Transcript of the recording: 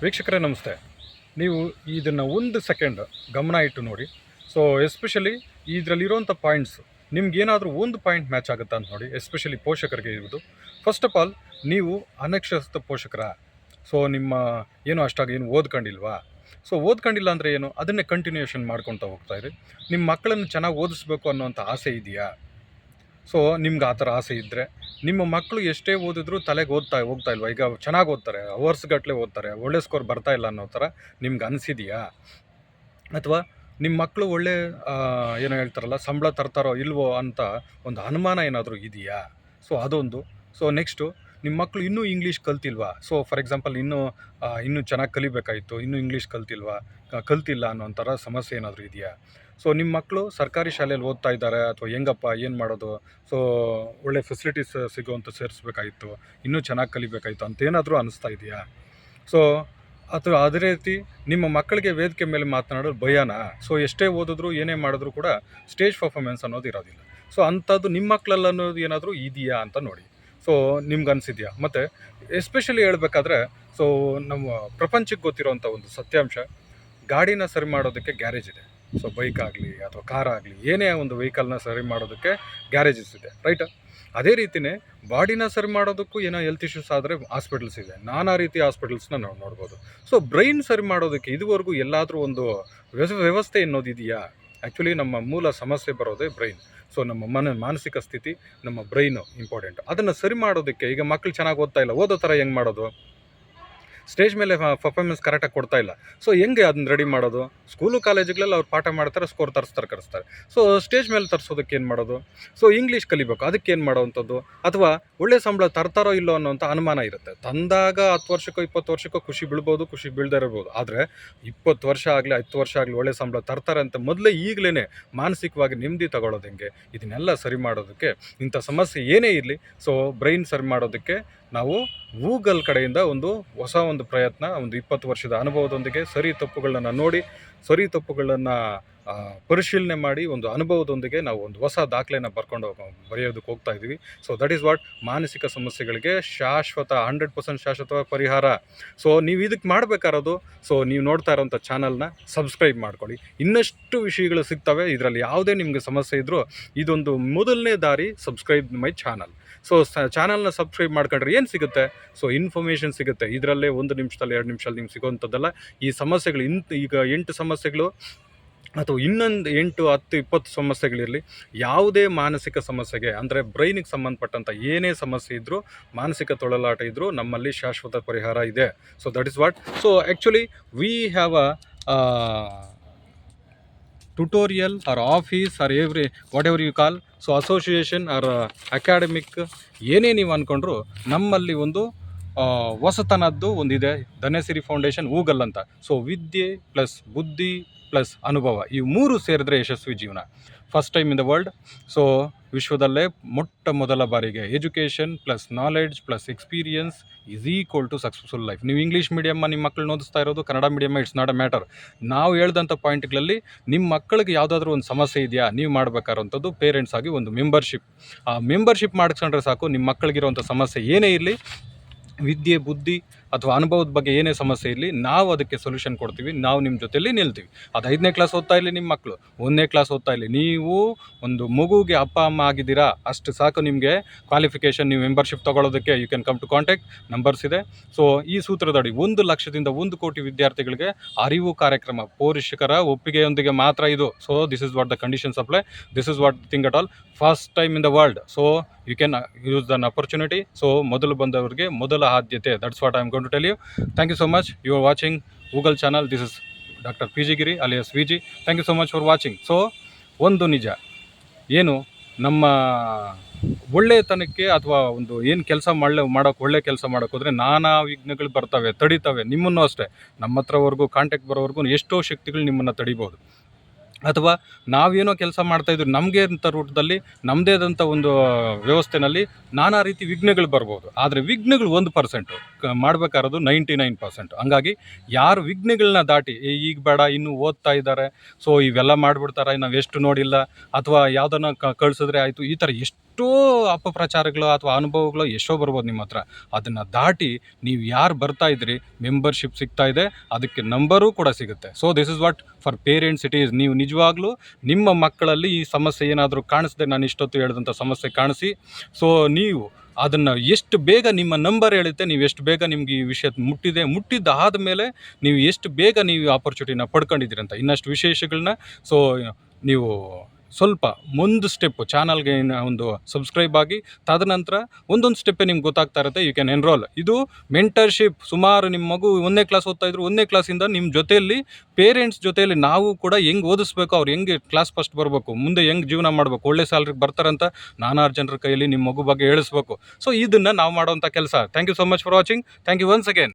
ವೀಕ್ಷಕರೇ ನಮಸ್ತೆ. ನೀವು ಇದನ್ನು ಒಂದು ಸೆಕೆಂಡ್ ಗಮನ ಇಟ್ಟು ನೋಡಿ. ಸೊ ಎಸ್ಪೆಷಲಿ ಇದರಲ್ಲಿರುವಂಥ ಪಾಯಿಂಟ್ಸ್ ನಿಮ್ಗೇನಾದರೂ ಒಂದು ಪಾಯಿಂಟ್ ಮ್ಯಾಚ್ ಆಗುತ್ತಾ ಅಂತ ನೋಡಿ ಎಸ್ಪೆಷಲಿ ಪೋಷಕರಿಗೆ ಇರುವುದು. ಫಸ್ಟ್ ಆಫ್ ಆಲ್ ನೀವು ಅನಕ್ಷರಸ್ಥ ಪೋಷಕರ. ಸೊ ನಿಮ್ಮ ಏನು ಅಷ್ಟಾಗಿ ಏನು ಓದ್ಕೊಂಡಿಲ್ವಾ? ಸೊ ಓದ್ಕೊಂಡಿಲ್ಲ ಅಂದರೆ ಏನು? ಅದನ್ನೇ ಕಂಟಿನ್ಯೂಯೇಷನ್ ಮಾಡ್ಕೊತಾ ಹೋಗ್ತಾ ಇದೆ ನಿಮ್ಮ ಮಕ್ಕಳನ್ನು ಚೆನ್ನಾಗಿ ಓದಿಸ್ಬೇಕು ಅನ್ನೋಂಥ ಆಸೆ ಇದೆಯಾ? ಸೊ ನಿಮ್ಗೆ ಆ ಥರ ಆಸೆ ಇದ್ದರೆ ನಿಮ್ಮ ಮಕ್ಕಳು ಎಷ್ಟೇ ಓದಿದ್ರು ತಲೆಗೆ ಓದ್ತಾ, ಹೋಗ್ತಾ ಇಲ್ವಾ? ಈಗ ಚೆನ್ನಾಗಿ ಓದ್ತಾರೆ ಅವರ್ಸ್ ಗಟ್ಟಲೆ ಓದ್ತಾರೆ, ಒಳ್ಳೆ ಸ್ಕೋರ್ ಬರ್ತಾ ಇಲ್ಲ ಅನ್ನೋ ಥರ ನಿಮ್ಗೆ ಅನಿಸಿದೆಯಾ? ಅಥವಾ ನಿಮ್ಮ ಮಕ್ಕಳು ಒಳ್ಳೆ ಏನೋ ಹೇಳ್ತಾರಲ್ಲ, ಸಂಬಳ ತರ್ತಾರೋ ಇಲ್ವೋ ಅಂತ ಒಂದು ಅನುಮಾನ ಏನಾದರೂ ಇದೆಯಾ? ಸೊ ಅದೊಂದು. ಸೊ ನೆಕ್ಸ್ಟು ನಿಮ್ಮ ಮಕ್ಕಳು ಇನ್ನೂ ಇಂಗ್ಲೀಷ್ ಕಲ್ತಿಲ್ವಾ? ಸೊ ಫಾರ್ ಎಕ್ಸಾಂಪಲ್ ಇನ್ನೂ ಇನ್ನೂ ಚೆನ್ನಾಗಿ ಕಲಿಬೇಕಾಯಿತು, ಇನ್ನೂ ಇಂಗ್ಲೀಷ್ ಕಲ್ತಿಲ್ವಾ? ಕಲ್ತಿಲ್ಲ ಅನ್ನೋ ಥರ ಸಮಸ್ಯೆ ಏನಾದರೂ ಇದೆಯಾ? ಸೊ ನಿಮ್ಮ ಮಕ್ಕಳು ಸರ್ಕಾರಿ ಶಾಲೆಯಲ್ಲಿ ಓದ್ತಾ ಇದ್ದಾರೆ ಅಥವಾ ಹೆಂಗಪ್ಪ, ಏನು ಮಾಡೋದು? ಸೊ ಒಳ್ಳೆ ಫೆಸಿಲಿಟೀಸ್ ಸಿಗುವಂಥ ಸೇರಿಸ್ಬೇಕಾಗಿತ್ತು ಇನ್ನೂ ಚೆನ್ನಾಗಿ ಕಲಿಬೇಕಾಯಿತು ಅಂತ ಏನಾದರೂ ಅನಿಸ್ತಾ ಇದೆಯಾ? ಸೊ ಅಥವಾ ಅದೇ ರೀತಿ ನಿಮ್ಮ ಮಕ್ಕಳಿಗೆ ವೇದಿಕೆ ಮೇಲೆ ಮಾತನಾಡೋದು ಭಯನಾ? ಸೊ ಎಷ್ಟೇ ಓದಿದ್ರು, ಏನೇ ಮಾಡಿದ್ರು ಕೂಡ ಸ್ಟೇಜ್ ಪರ್ಫಾರ್ಮೆನ್ಸ್ ಅನ್ನೋದು ಇರೋದಿಲ್ಲ. ಸೊ ಅಂಥದ್ದು ನಿಮ್ಮ ಮಕ್ಕಳಲ್ಲಿ ಅನ್ನೋದು ಏನಾದರೂ ಇದೆಯಾ ಅಂತ ನೋಡಿ. ಸೊ ನಿಮ್ಗೆ ಅನಿಸಿದ್ಯಾ? ಮತ್ತು ಎಸ್ಪೆಷಲಿ ಹೇಳಬೇಕಾದ್ರೆ ಸೊ ನಮ್ಮ ಪ್ರಪಂಚಕ್ಕೆ ಗೊತ್ತಿರೋವಂಥ ಒಂದು ಸತ್ಯಾಂಶ, ಗಾಡಿನ ಸರಿ ಮಾಡೋದಕ್ಕೆ ಗ್ಯಾರೇಜ್ ಇದೆ. ಸೊ ಬೈಕ್ ಆಗಲಿ ಅಥವಾ ಕಾರ್ ಆಗಲಿ, ಏನೇ ಒಂದು ವೆಹಿಕಲ್ನ ಸರಿ ಮಾಡೋದಕ್ಕೆ ಗ್ಯಾರೇಜಸ್ ಇದೆ ರೈಟ್ ಅದೇ ರೀತಿಯೇ ಬಾಡಿನ ಸರಿ ಮಾಡೋದಕ್ಕೂ ಏನೋ ಹೆಲ್ತ್ ಇಶ್ಯೂಸ್ ಆದರೆ ಹಾಸ್ಪಿಟಲ್ಸ್ ಇದೆ. ನಾನಾ ರೀತಿ ಹಾಸ್ಪಿಟಲ್ಸ್ನ ನಾವು ನೋಡ್ಬೋದು. ಸೊ ಬ್ರೈನ್ ಸರಿ ಮಾಡೋದಕ್ಕೆ ಇದುವರೆಗೂ ಎಲ್ಲಾದರೂ ಒಂದು ವ್ಯವ- ವ್ಯವಸ್ಥೆ ಅನ್ನೋದು ಇದೆಯಾ? ಆ್ಯಕ್ಚುಲಿ ನಮ್ಮ ಮೂಲ ಸಮಸ್ಯೆ ಬರೋದೇ ಬ್ರೈನ್ ಸೊ ನಮ್ಮ ಮನ, ಮಾನಸಿಕ ಸ್ಥಿತಿ, ನಮ್ಮ ಬ್ರೈನು ಇಂಪಾರ್ಟೆಂಟ್ ಅದನ್ನು ಸರಿ ಮಾಡೋದಕ್ಕೆ ಈಗ ಮಕ್ಕಳು ಚೆನ್ನಾಗಿ ಓದ್ತಾ ಇಲ್ಲ, ಓದೋ ಥರ ಹೆಂಗೆ ಮಾಡೋದು? ಸ್ಟೇಜ್ ಮೇಲೆ ಪರ್ಫಾರ್ಮೆನ್ಸ್ ಕರೆಕ್ಟಾಗಿ ಕೊಡ್ತಾ ಇಲ್ಲ. ಸೊ ಹೆಂಗೆ ಅದನ್ನ ರೆಡಿ ಮಾಡೋದು? ಸ್ಕೂಲು ಕಾಲೇಜುಗಳಲ್ಲಿ ಅವ್ರು ಪಾಠ ಮಾಡ್ತಾರೆ ಸ್ಕೋರ್ ತರಿಸ್ತಾರೆ, ಕರೆಸ್ತಾರೆ. ಸೊ ಸ್ಟೇಜ್ ಮೇಲೆ ತರಿಸೋದಕ್ಕೆ ಏನು ಮಾಡೋದು? ಸೊ ಇಂಗ್ಲೀಷ್ ಕಲಿಬೇಕು. ಅದಕ್ಕೆ ಏನು ಮಾಡೋವಂಥದ್ದು? ಅಥವಾ ಒಳ್ಳೆ ಸಂಬಳ ತರ್ತಾರೋ ಇಲ್ಲೋ ಅನ್ನೋಂಥ ಅನುಮಾನ ಇರುತ್ತೆ. ತಂದಾಗ ಹತ್ತು ವರ್ಷಕ್ಕೋ, ಇಪ್ಪತ್ತು ವರ್ಷಕ್ಕೋ ಖುಷಿ ಬೀಳ್ಬೋದು, ಖುಷಿ ಬೀಳದೇ ಇರ್ಬೋದು. ಆದರೆ ಇಪ್ಪತ್ತು ವರ್ಷ ಆಗಲಿ, ಹತ್ತು ವರ್ಷ ಆಗಲಿ ಒಳ್ಳೆ ಸಂಬಳ ತರ್ತಾರೆ ಅಂತ ಮೊದಲೇ ಈಗಲೇ ಮಾನಸಿಕವಾಗಿ ನೆಮ್ಮದಿ ತಗೊಳ್ಳೋದು ಹೆಂಗೆ? ಇದನ್ನೆಲ್ಲ ಸರಿ ಮಾಡೋದಕ್ಕೆ ಇಂಥ ಸಮಸ್ಯೆ ಏನೇ ಇರಲಿ ಸೊ ಬ್ರೈನ್ ಸರಿ ಮಾಡೋದಕ್ಕೆ ನಾವು ಗೂಗಲ್ ಕಡೆಯಿಂದ ಒಂದು ಹೊಸ ಒಂದು ಪ್ರಯತ್ನ, ಒಂದು ಇಪ್ಪತ್ತು ವರ್ಷದ ಅನುಭವದೊಂದಿಗೆ ಸರಿ ತಪ್ಪುಗಳನ್ನು ನೋಡಿ, ಸರಿ ತಪ್ಪುಗಳನ್ನು ಪರಿಶೀಲನೆ ಮಾಡಿ ಒಂದು ಅನುಭವದೊಂದಿಗೆ ನಾವು ಒಂದು ಹೊಸ ದಾಖಲೆಯನ್ನು ಬರ್ಕೊಂಡು ಬರೆಯೋದಕ್ಕೆ ಹೋಗ್ತಾ ಇದ್ದೀವಿ. ಸೊ ದಟ್ ಈಸ್ ವಾಟ್ ಮಾನಸಿಕ ಸಮಸ್ಯೆಗಳಿಗೆ ಶಾಶ್ವತ, ಹಂಡ್ರೆಡ್ ಪರ್ಸೆಂಟ್ ಶಾಶ್ವತ ಪರಿಹಾರ. ಸೊ ನೀವು ಇದಕ್ಕೆ ಮಾಡಬೇಕಾರೋದು ಸೊ ನೀವು ನೋಡ್ತಾ ಇರೋಂಥ ಚಾನಲ್ನ ಸಬ್ಸ್ಕ್ರೈಬ್ ಮಾಡ್ಕೊಳ್ಳಿ. ಇನ್ನಷ್ಟು ವಿಷಯಗಳು ಸಿಗ್ತವೆ, ಇದರಲ್ಲಿ ಯಾವುದೇ ನಿಮಗೆ ಸಮಸ್ಯೆ ಇದ್ದರೂ ಇದೊಂದು ಮೊದಲನೇ ದಾರಿ ಸಬ್ಸ್ಕ್ರೈಬ್ ಮೈ ಚಾನಲ್. ಸೊ ಚಾನಲ್ನ ಸಬ್ಸ್ಕ್ರೈಬ್ ಮಾಡ್ಕೊಂಡ್ರೆ ಏನು ಸಿಗುತ್ತೆ? ಸೊ ಇನ್ಫಾರ್ಮೇಷನ್ ಸಿಗುತ್ತೆ. ಇದರಲ್ಲೇ ಒಂದು ನಿಮಿಷದಲ್ಲಿ, ಎರಡು ನಿಮಿಷದಲ್ಲಿ ನಿಮ್ಗೆ ಸಿಗೋವಂಥದ್ದಲ್ಲ. ಈ ಸಮಸ್ಯೆಗಳು ಇಂತ ಈಗ ಎಂಟು ಸಮಸ್ಯೆಗಳು ಅಥವಾ ಇನ್ನೊಂದು ಎಂಟು, ಹತ್ತು, ಇಪ್ಪತ್ತು ಸಮಸ್ಯೆಗಳಿರಲಿ ಯಾವುದೇ ಮಾನಸಿಕ ಸಮಸ್ಯೆಗೆ, ಅಂದರೆ ಬ್ರೈನಿಗೆ ಸಂಬಂಧಪಟ್ಟಂಥ ಏನೇ ಸಮಸ್ಯೆ ಇದ್ದರೂ ಮಾನಸಿಕ ತೊಳಲಾಟ ಇದ್ದರೂ ನಮ್ಮಲ್ಲಿ ಶಾಶ್ವತ ಪರಿಹಾರ ಇದೆ. So that is what so actually we have a tutorial or office or every whatever you call so association or academic ಏನೇ ನೀವು ಅಂದ್ಕೊಂಡ್ರು ನಮ್ಮಲ್ಲಿ ಒಂದು ಹೊಸತನದ್ದು ಒಂದಿದೆ ಧನಸಿರಿ ಫೌಂಡೇಶನ್ ಊಗಲ್ ಅಂತ. ಸೊ ವಿದ್ಯೆ ಪ್ಲಸ್ ಬುದ್ಧಿ ಪ್ಲಸ್ ಅನುಭವ, ಈ ಮೂರು ಸೇರಿದ್ರೆ ಯಶಸ್ವಿ ಜೀವನ. First time in the world so ವಿಶ್ವದಲ್ಲೇ ಮೊಟ್ಟ ಮೊದಲ ಬಾರಿಗೆ education plus knowledge plus experience is equal to successful life ನೀವು ಇಂಗ್ಲೀಷ್ ಮೀಡಿಯಮ್ಮ ನಿಮ್ಮ ಮಕ್ಕಳು ಓದಿಸ್ತಾ ಇರೋದು ಕನ್ನಡ ಮೀಡಿಯಮ್ಮ ಇಟ್ಸ್ ನಾಟ್ ಅ ಮ್ಯಾಟರ್ ನಾವು ಹೇಳ್ದಂಥ ಪಾಯಿಂಟ್ಗಳಲ್ಲಿ ನಿಮ್ಮ ಮಕ್ಕಳಿಗೆ ಯಾವುದಾದ್ರೂ ಒಂದು ಸಮಸ್ಯೆ ಇದೆಯಾ, ನೀವು ಮಾಡಬೇಕಾದಂಥದ್ದು ಪೇರೆಂಟ್ಸ್ ಆಗಿ ಒಂದು ಮೆಂಬರ್ಶಿಪ್ ಆ ಮೆಂಬರ್ಶಿಪ್ ಮಾಡಿಸ್ಕೊಂಡ್ರೆ ಸಾಕು, ನಿಮ್ಮ ಮಕ್ಕಳಿಗಿರುವಂಥ ಸಮಸ್ಯೆ ಏನೇ ಇರಲಿ ವಿದ್ಯೆ, ಬುದ್ಧಿ ಅಥವಾ ಅನುಭವದ ಬಗ್ಗೆ ಏನೇ ಸಮಸ್ಯೆ ಇರಲಿ, ನಾವು ಅದಕ್ಕೆ ಸೊಲ್ಯೂಷನ್ ಕೊಡ್ತೀವಿ, ನಾವು ನಿಮ್ಮ ಜೊತೆಯಲ್ಲಿ ನಿಲ್ತೀವಿ. ಅದು ಐದನೇ ಕ್ಲಾಸ್ ಓದ್ತಾ ಇರಲಿ ನಿಮ್ಮ ಮಕ್ಕಳು ಒಂದನೇ ಕ್ಲಾಸ್ ಓದ್ತಾ ಇರಲಿ, ನೀವು ಒಂದು ಮಗುಗೆ ಅಪ್ಪ, ಅಮ್ಮ ಆಗಿದ್ದೀರಾ, ಅಷ್ಟು ಸಾಕು ನಿಮಗೆ ಕ್ವಾಲಿಫಿಕೇಷನ್ ನೀವು membership ತೊಗೊಳೋದಕ್ಕೆ you can come to contact numbers ಇದೆ. ಸೊ ಈ ಸೂತ್ರದಡಿ ಒಂದು ಲಕ್ಷದಿಂದ ಒಂದು ಕೋಟಿ ವಿದ್ಯಾರ್ಥಿಗಳಿಗೆ ಅರಿವು ಕಾರ್ಯಕ್ರಮ ಪೋಷಕರ ಒಪ್ಪಿಗೆಯೊಂದಿಗೆ ಮಾತ್ರ ಇದು. So this is what the conditions apply this is what thing at all first time in the world so you can use then opportunity so ಮೊದಲು ಬಂದವರಿಗೆ ಮೊದಲ ಆದ್ಯತೆ. That's what I am going to tell you thank you so much you are watching Google channel this is doctor P G Giri alias V G thank you so much for watching so ಒಂದು ನಿಜ. ಏನು ನಮ್ಮ ಒಳ್ಳೆಯತನಕ್ಕೆ ಅಥವಾ ಒಂದು ಏನು ಕೆಲಸ ಮಾಡಲೆ ಮಾಡೋಕ್ಕೆ ಒಳ್ಳೆ ಕೆಲಸ ಮಾಡೋಕ್ಕೋದ್ರೆ ನಾನಾ ವಿಘ್ನಗಳು ಬರ್ತವೆ, ತಡಿತವೆ. ನಿಮ್ಮನ್ನು ಅಷ್ಟೇ. ನಮ್ಮ ಹತ್ರವರೆಗೂ ಕಾಂಟ್ಯಾಕ್ಟ್ ಬರೋವರೆಗೂ ಎಷ್ಟೋ ಶಕ್ತಿಗಳು ನಿಮ್ಮನ್ನು ತಡಿಬೋದು ಅಥವಾ ನಾವೇನೋ ಕೆಲಸ ಮಾಡ್ತಾಯಿದ್ರು ನಮಗೆ ಅಂತ ರೂಟದಲ್ಲಿ ನಮ್ಮದೇ ಆದಂಥ ಒಂದು ವ್ಯವಸ್ಥೆನಲ್ಲಿ ನಾನಾ ರೀತಿ ವಿಘ್ನಗಳು ಬರ್ಬೋದು. ಆದರೆ ವಿಘ್ನಗಳು ಒಂದು ಪರ್ಸೆಂಟು ಮಾಡಬೇಕಾರದು ನೈಂಟಿ ನೈನ್ ಪರ್ಸೆಂಟ್ ಹಂಗಾಗಿ ಯಾರು ವಿಘ್ನಗಳನ್ನ ದಾಟಿ ಈಗ ಬೇಡ, ಇನ್ನೂ ಓದ್ತಾ ಇದ್ದಾರೆ, ಸೊ ಇವೆಲ್ಲ ಮಾಡಿಬಿಡ್ತಾರೆ ನಾವು ಎಷ್ಟು ನೋಡಿಲ್ಲ, ಅಥವಾ ಯಾವುದನ್ನು ಕ, ಕಳಿಸಿದ್ರೆ ಆಯಿತು, ಈ ಥರ ಎಷ್ಟು ಎಷ್ಟೋ ಅಪಪ್ರಚಾರಗಳು ಅಥವಾ ಅನುಭವಗಳು ಎಷ್ಟೋ ಬರ್ಬೋದು ನಿಮ್ಮ ಹತ್ರ. ಅದನ್ನು ದಾಟಿ ನೀವು ಯಾರು ಬರ್ತಾ ಇದ್ರಿ ಮೆಂಬರ್ಶಿಪ್ ಸಿಗ್ತಾ ಇದೆ, ಅದಕ್ಕೆ ನಂಬರೂ ಕೂಡ ಸಿಗುತ್ತೆ. So this is what for parents it is ನೀವು ನಿಜವಾಗ್ಲೂ ನಿಮ್ಮ ಮಕ್ಕಳಲ್ಲಿ ಈ ಸಮಸ್ಯೆ ಏನಾದರೂ ಕಾಣಿಸ್ದೆ ನಾನು ಇಷ್ಟೊತ್ತು ಹೇಳಿದಂಥ ಸಮಸ್ಯೆ ಕಾಣಿಸಿ. ಸೊ ನೀವು ಅದನ್ನು ಎಷ್ಟು ಬೇಗ ನಿಮ್ಮ ನಂಬರ್ ಹೇಳುತ್ತೆ ನೀವು ಎಷ್ಟು ಬೇಗ ನಿಮ್ಗೆ ಈ ವಿಷಯ ಮುಟ್ಟಿದೆ ಮುಟ್ಟಿದ್ದಾದ ಮೇಲೆ ನೀವು ಎಷ್ಟು ಬೇಗ ನೀವು ಆಪರ್ಚುನಿಟಿನ ಪಡ್ಕೊಂಡಿದ್ದೀರಂತ ಇನ್ನಷ್ಟು ವಿಶೇಷಗಳನ್ನ ಸೊ ನೀವು ಸ್ವಲ್ಪ ಮುಂದೆ ಸ್ಟೆಪ್ ಚಾನಲ್ಗೆ ಒಂದು ಸಬ್ಸ್ಕ್ರೈಬ್ ಆಗಿ, ತದನಂತರ ಒಂದೊಂದು ಸ್ಟೆಪ್ಪೇ ನಿಮ್ಗೆ ಗೊತ್ತಾಗ್ತಾ ಇರುತ್ತೆ ಯು ಕ್ಯಾನ್ ಎನ್ರೋಲ್ ಇದು ಮೆಂಟರ್ಶಿಪ್ ಸುಮಾರು ನಿಮ್ಮ ಮಗು ಒಂದನೇ ಕ್ಲಾಸ್ ಓದ್ತಾ ಇದ್ರು, ಒಂದನೇ ಕ್ಲಾಸಿಂದ ನಿಮ್ಮ ಜೊತೆಯಲ್ಲಿ ಪೇರೆಂಟ್ಸ್ ಜೊತೆಯಲ್ಲಿ ನಾವು ಕೂಡ ಹೆಂಗೆ ಓದಿಸ್ಬೇಕು, ಅವ್ರು ಹೆಂಗೆ ಕ್ಲಾಸ್ ಫಸ್ಟ್ ಬರಬೇಕು, ಮುಂದೆ ಹೆಂಗೆ ಜೀವನ ಮಾಡಬೇಕು, ಒಳ್ಳೆ ಸ್ಯಾಲ್ರಿಗೆ ಬರ್ತಾರಂತ ನಾನಾರು ಜನರ ಕೈಯಲ್ಲಿ ನಿಮ್ಮ ಮಗು ಬಗ್ಗೆ ಹೇಳಿಸ್ಬೇಕು. ಸೊ ಇದನ್ನು ನಾವು ಮಾಡೋವಂಥ ಕೆಲಸ. Thank you so much for watching thank you once again